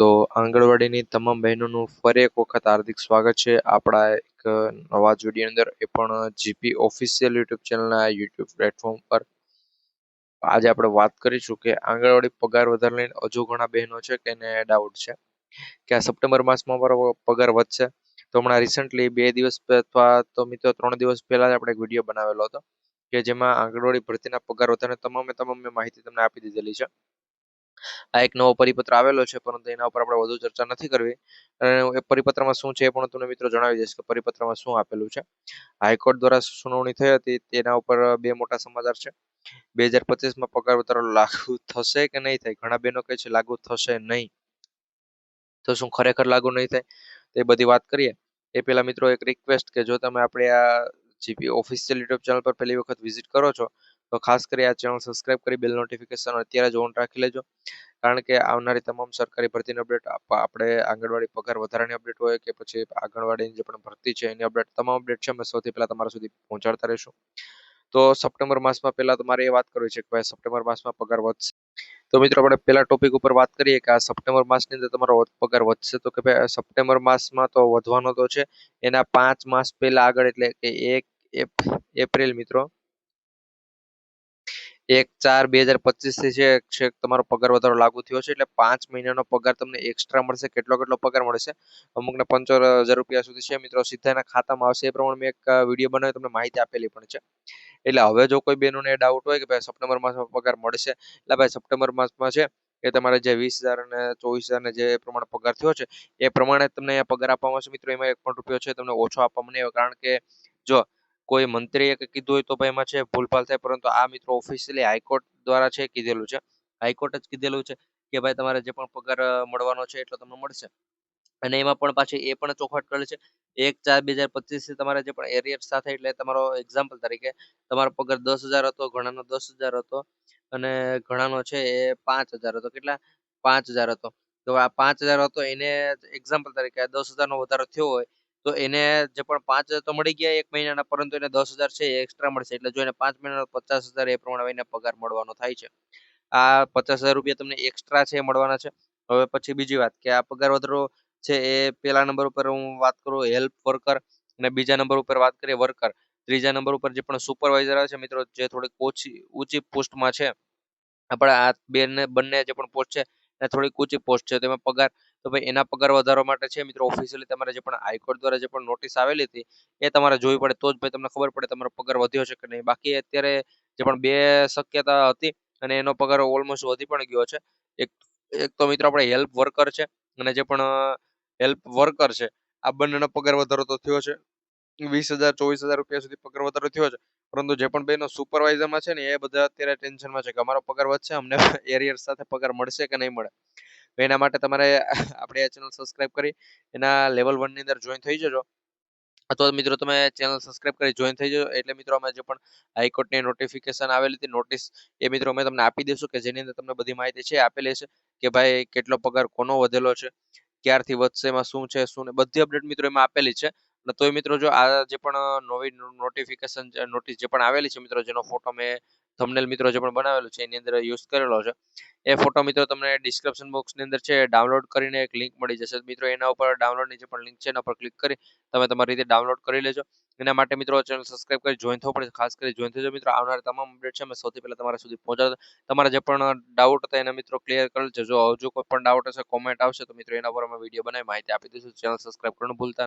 તો આંગણવાડીની તમામ બહેનોનું ફરી એક વખત હાર્દિક સ્વાગત છે. આપણા એક નવા જ અંદર એ પણ જીપી ઓફિશિયલ યુટ્યુબ ચેનલના યુટ્યુબ પ્લેટફોર્મ પર. આજે આપણે વાત કરીશું કે આંગણવાડી પગાર વધારે લઈને હજુ ઘણા બહેનો છે કે એને ડાઉટ છે. કે આ સપ્ટેમ્બર માસમાં મારો પગાર વધશે. તો હમણાં રિસન્ટલી બે દિવસ અથવા તો મિત્રો ત્રણ દિવસ પહેલા જ આપણે એક વીડિયો બનાવેલો હતો કે જેમાં આંગણવાડી ભરતીના પગાર વધારે તમામે તમામ મેં માહિતી તમને આપી દીધેલી છે. આ એક નવો પરિપત્ર આવેલો છે, પરંતુ એના ઉપર આપણે વધુ ચર્ચા નથી કરવી. અને એ પરિપત્રમાં શું છે એ પણ તમને મિત્રો જણાવી દઈશ કે પરિપત્રમાં શું આપેલું છે. હાઈકોર્ટ દ્વારા સુનાવણી થઈ હતી, તેના ઉપર બે મોટા સમાચાર છે. બે હજાર પચીસમાં પગાર વધારો લાગુ થશે કે નહીં થાય? ઘણા બહેનો કહે છે, લાગુ થશે નહીં. તો શું ખરેખર લાગુ નહીં થાય? તે બધી વાત કરીએ. એ પહેલા મિત્રો એક રિક્વેસ્ટ કે જો તમે આપણે આ જીપી ઓફિશિયલ યુટ્યુબ ચેનલ પર પહેલી વખત વિઝિટ કરો છો, તો ખાસ કરી આ ચેનલ સબસ્ક્રાઇબ કરી બેલ નોટિફિકેશન અત્યારે જ ઓન રાખી લેજો. કારણ કે આવનારી તમામ સરકારી ભરતીની અપડેટ આપણે આંગણવાડી પગાર વધારાની અપડેટ હોય કે પછી આંગણવાડીની જે પણ ભરતી છે, એની અપડેટ તમામ અપડેટ છે, અમે સૌથી પહેલાં તમારા સુધી પહોંચાડતા રહીશું. તો સપ્ટેમ્બર માસમાં પહેલાં તો મારે એ વાત કરવી છે કે ભાઈ સપ્ટેમ્બર માસમાં પગાર વધશે. તો મિત્રો આપણે પહેલા ટોપિક ઉપર વાત કરીએ કે આ સપ્ટેમ્બર માસની અંદર તમારો પગાર વધશે તો કે ભાઈ, સપ્ટેમ્બર માસમાં તો વધવાનો તો છે. એના પાંચ માસ પહેલા આગળ એટલે કે એક એપ્રિલ મિત્રો એક ચાર બે હજાર પચીસથી છે છે તમારો પગાર વધારો લાગુ થયો છે, એટલે પાંચ મહિનાનો પગાર તમને એક્સ્ટ્રા મળશે, કેટલો કેટલો પગાર મળશે? અમુકને પંચોતેર હજાર રૂપિયા સુધી છે, મિત્રો. સીધા એના ખાતામાં આવશે. એ પ્રમાણે મેં એક વીડિયો બનાવી, તમને માહિતી આપેલી પણ છે. એટલે હવે જો કોઈ બહેનોને ડાઉટ હોય કે ભાઈ સપ્ટેમ્બર માસમાં પગાર મળશે, એટલે ભાઈ સપ્ટેમ્બર માસમાં છે, એ તમારે જે વીસ હજાર અને ચોવીસ હજાર જે પ્રમાણે પગાર થયો છે, એ પ્રમાણે તમને અહીંયા પગાર આપવામાં આવશે. મિત્રો, એમાં એક પણ રૂપિયો છે, તમને ઓછો આપવામાં નહીં કારણ કે જો કોઈ મંત્રીએ કીધું હોય તો ભાઈ એમાં છે, ભૂલભાલ થાય, પરંતુ આ મિત્રો ઓફિશિયલી હાઈકોર્ટ દ્વારા છે કીધેલું છે. હાઈકોર્ટ જ કીધેલું છે કે ભાઈ તમારે જે પણ પગાર મળવાનો છે એટલો તમને મળશે. અને એમાં પણ પાછી એ પણ ચોખવટ કરેલી છે. એક ચાર બે હજાર પચીસથી તમારે જે પણ એરિયર સાથે એટલે તમારો એક્ઝામ્પલ તરીકે તમારો પગાર દસ હજાર હતો, ઘણાનો દસ હજાર હતો અને ઘણાનો છે એ પાંચ હજાર હતો. કેટલા? પાંચ હજાર હતો. તો આ પાંચ હજાર હતો, એને એક્ઝામ્પલ તરીકે દસ હજારનો વધારો થયો હોય તો એને જે પણ પાંચ હજાર તો મળી ગયા એક મહિનાના, પરંતુ એને દસ હજાર છે એ એક્સ્ટ્રા મળશે. એટલે જો એને પાંચ મહિનાનો પચાસ હજાર એ પ્રમાણે એને પગાર મળવાનો થાય છે. આ પચાસ હજાર રૂપિયા તમને એક્સ્ટ્રા છે મળવાના છે. હવે પછી બીજી વાત કે આ પગાર વધારો છે એ પહેલા નંબર ઉપર હું વાત કરું હેલ્પ વર્કર અને બીજા નંબર ઉપર વાત કરીએ વર્કર. ત્રીજા નંબર ઉપર જે પણ સુપરવાઇઝર આવે છે મિત્રો, જે થોડીક ઓછી, ઊંચી પોસ્ટમાં છે. આપણા આ બે બંને જે પણ પોસ્ટ છે, એ થોડીક ઊંચી પોસ્ટ છે. તેમાં પગાર તો ભાઈ એના પગાર વધારવા માટે છે મિત્રો ઓફિશિયલી તમારે જે પણ હાઈકોર્ટ દ્વારા જે પણ નોટિસ આવેલી હતી, એ તમારે જોવી પડે. તો જ ભાઈ તમને ખબર પડે તમારો પગાર વધ્યો છે કે નહીં. બાકી અત્યારે જે પણ બે શક્યતા હતી અને એનો પગાર ઓલમોસ્ટ વધી પણ ગયો છે. એક એક તો મિત્રો આપણે હેલ્પ વર્કર છે અને જે પણ હેલ્પ વર્કર છે, આ બંનેનો પગાર વધારો તો થયો છે. વીસ હજાર, ચોવીસ હજાર રૂપિયા સુધી પગાર વધારો થયો છે. પરંતુ જે પણ બેનો સુપરવાઇઝરમાં છે ને, એ બધા અત્યારે ટેન્શનમાં છે કે અમારો પગાર વધશે, અમને એરિયર સાથે પગાર મળશે કે નહીં મળે. એના માટે તમારે આપણે આ ચેનલ સબસ્ક્રાઇબ કરી એના લેવલ વનની અંદર જોઈન થઈ જજો. અથવા મિત્રો તમે ચેનલ સબસ્ક્રાઇબ કરી જોઈન થઈ જજો. એટલે મિત્રો અમે જે પણ હાઈકોર્ટની નોટિફિકેશન આવેલી હતી નોટિસ એ મિત્રો અમે તમને આપી દઈશું કે જેની અંદર તમને બધી માહિતી છે આપેલી છે કે ભાઈ કેટલો પગાર કોનો વધેલો છે, ક્યારથી વધશે, એમાં શું છે, શું ને બધી અપડેટ મિત્રો એમાં આપેલી છે. અને તોય મિત્રો જો આ જે પણ નવી નોટિફિકેશન નોટિસ જે પણ આવેલી છે મિત્રો, જેનો ફોટો મેં થંબનેલ મિત્રો જે પણ બનાવેલું છે, એની અંદર યુઝ કરેલો છે. એ ફોટો મિત્રો તમને ડિસ્ક્રિપ્શન બોક્સની અંદર છે ડાઉનલોડ કરીને એક લિંક મળી જશે. મિત્રો, એના ઉપર ડાઉનલોડની જે પણ લિંક છે, એના પર ક્લિક કરી તમે તમારી રીતે ડાઉનલોડ કરી લેજો. એના માટે મિત્રો ચેનલ સબસ્ક્રાઇબ કરી જોઈન થવું પડે. ખાસ કરી જોઈન થજો મિત્રો. આવનાર તમામ અપડેટ છે, અમે સૌથી પહેલા તમારા સુધી પહોંચાડો. તમારા જે પણ ડાઉટ હતા એના મિત્રો ક્લિયર કરી લેજો. હજુ કોઈ પણ ડાઉટ હશે કોમેન્ટ આવશે, તો મિત્રો એના પર અમે વીડિયો બનાવી માહિતી આપી દઈશું. ચેનલ સબસ્ક્રાઇબ કરવાનું ભૂલતા નહીં.